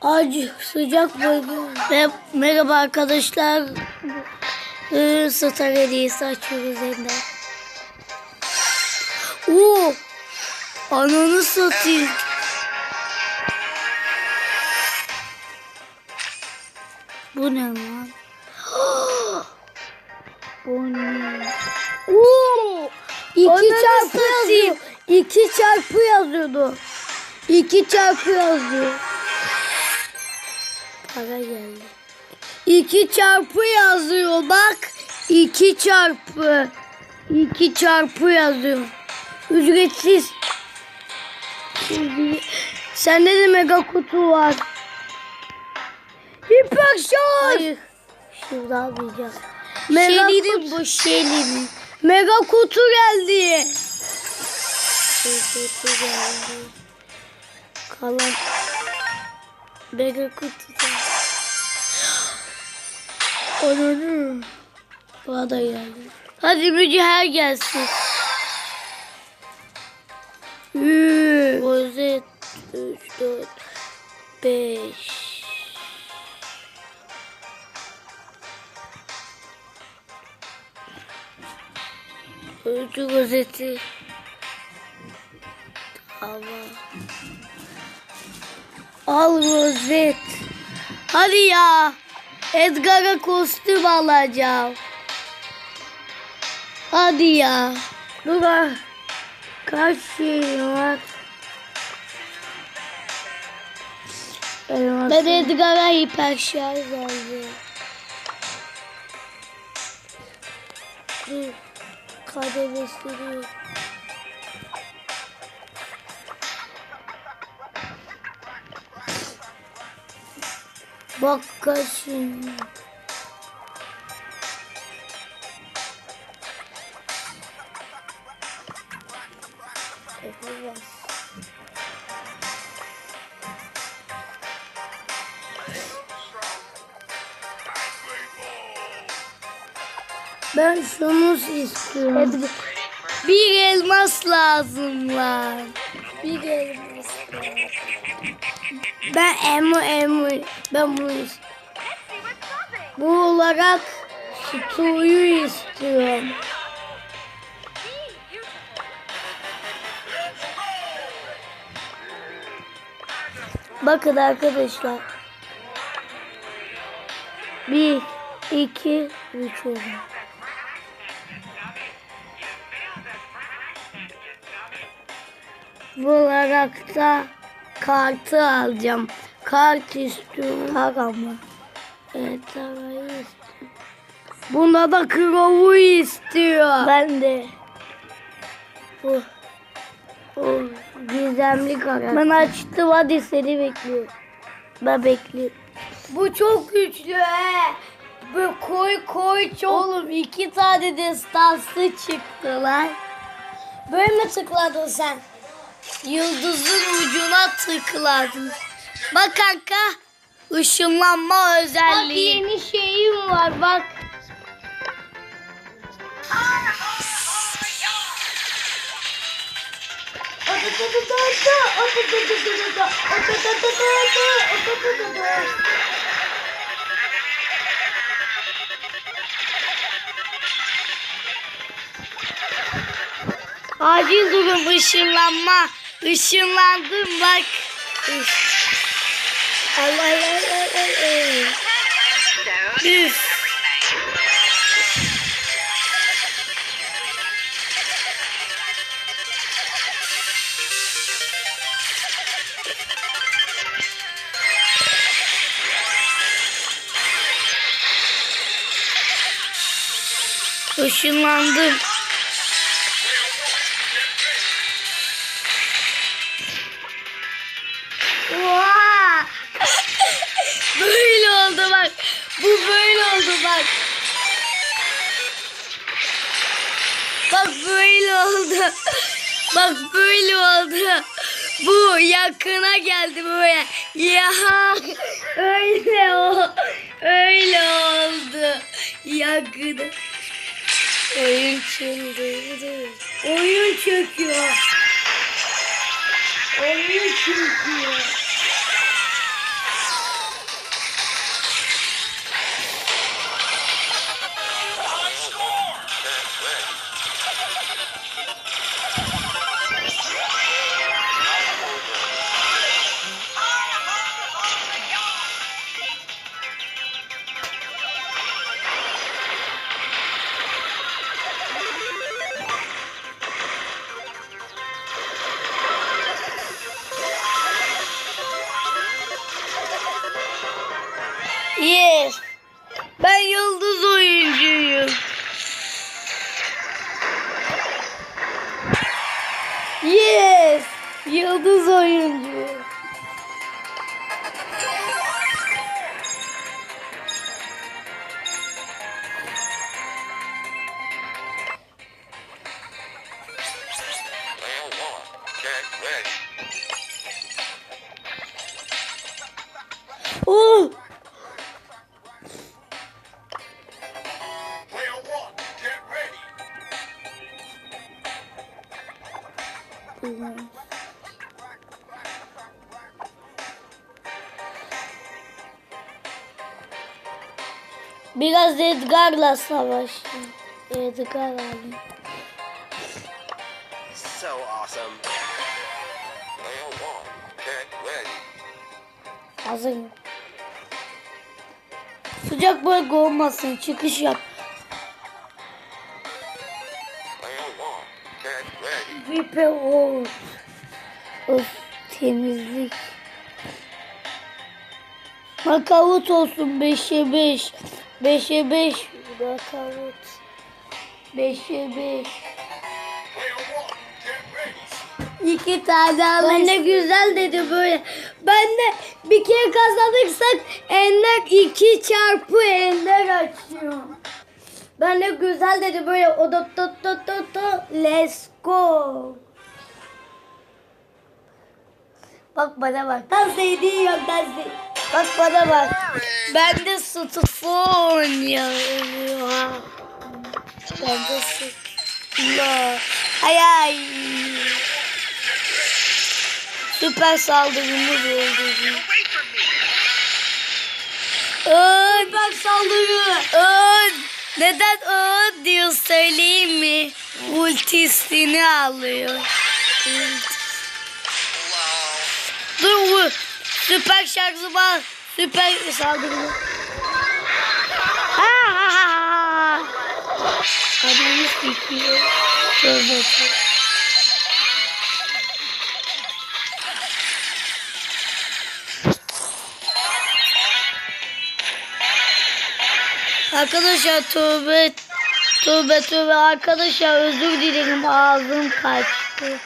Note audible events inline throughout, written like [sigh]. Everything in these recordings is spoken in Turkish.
Acı sıcak bölge. Ve merhaba arkadaşlar. Ee, Star hediyesi açıyoruz yeniden. Oo! Ananı satayım. Bu ne lan? [gasps] Bu ne? Oo! İki Ananı çarpı satayım. yazıyor. İki çarpı yazıyordu. İki çarpı yazıyor. Para geldi. İki çarpı yazıyor bak. İki çarpı. İki çarpı yazıyor. Ücretsiz. Sende de mega kutu var. Hiper. Hayır. Şurada alacağım. Mega Şelirin bu şelirin. Mega kutu geldi. Kutu geldi. Kalan mega kutu geldi. Ananı. Bana da geldi. Hadi mücevher gelsin. Rozet. Üç, dört, beş. Öldü rozeti. Ama. Al rozet. Hadi ya. Edgar'a kostüm alacağım. Hadi ya. Dur. Kaç şey var? Ben Edgar'a hiper şarj aldım. Dur. Kademesini. Bak kaçın. Ben şunu istiyorum. Bir elmas lazım lan. Bir elmas lazım. Ben emu emu. Ben bunu. Bu olarak Stu'yu istiyorum. Bakın arkadaşlar. Bir, iki, üç oldu. Bu olarak da kartı alacağım. Kart istiyorum. Param var. Evet parayı istiyorum. Bunda da krovu istiyor. Ben de. Bu. O gizemli karakter. Ben açtım hadi seni bekliyorum. Ben bekliyorum. Bu çok güçlü he. Bu koy koy çok. Oğlum iki tane destansı çıktı lan. Böyle mi tıkladın sen? Yıldızın ucuna tıkladım. Bak kanka. ışınlanma özelliği. Bak yeni şeyim var bak. Acil durum ışınlanma. Işınlandım bak. Allah Allah Allah Allah. Üf. Işınlandım. Böyle oldu bak. Bak böyle oldu. Bak böyle oldu. Bu yakına geldi böyle. Ya öyle o. Öyle oldu. Yakına. Oyun çıldırdı. Oyun çöküyor. Oyun çöküyor. Oh! One. Biraz Edgar'la savaştım. Edgar abi. So awesome. Hazırım. Sıcak bölge olmasın. Çıkış yap. Vipe ol. Of temizlik. Makavut olsun 5'e 5. 5'e 5. Makavut. 5'e 5. İki tane. Ben de güzel dedi böyle. Ben de bir kere kazanırsak Ender iki çarpı Ender açıyor. Ben de güzel dedi böyle. O da to to to to. Let's go. Bak bana bak. Dans ediyor dans ediyor. Bak bana bak. Ben de sıtıfı oynuyorum. Ben de. Ay ay. Süper saldırımız oldu. Ön. Süper saldırı. Ön. Neden ön diyor söyleyeyim mi? Ultisini alıyor. Ulti. Dur bu. Süper şarjı var. Süper saldırı. Adamı sikiyor. Tövbe tövbe. Arkadaşlar tövbe tövbe tövbe arkadaşlar özür dilerim ağzım kaçtı.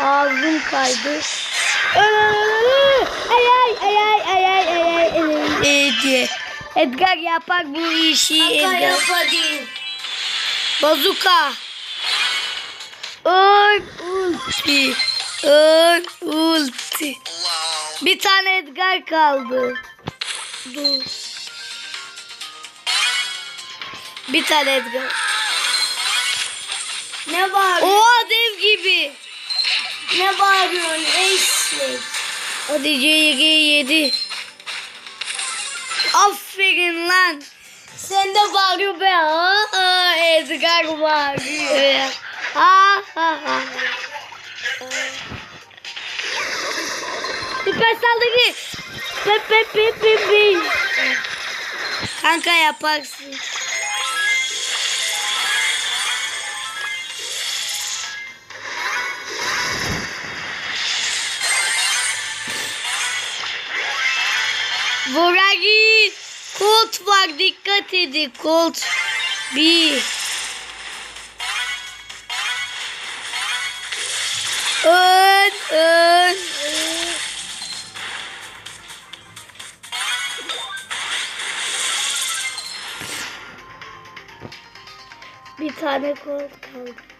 Ağzım kaydı. Ay ay ay ay ay ay ay ay. Evet. Edgar yapar bu işi Edgar. Yapar Bazuka. Öl ulti. Öl ulti. Bir tane Edgar kaldı. Dur. Bir tane Edgar. Ne var? Oha dev gibi. Ne bağırıyorsun eşek? Hadi CG 7. Aferin lan. Sen de bağırıyor be. Aa, Edgar bağırıyor. Ha ha ha. Süper saldırı. Pe pe pe pe pe. Kanka yaparsın. Buragi Colt var dikkat edin Colt bir Ön ön. Bir tane Colt kaldı.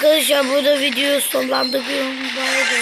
Arkadaşlar burada video sonlandırıyorum. Bye bye.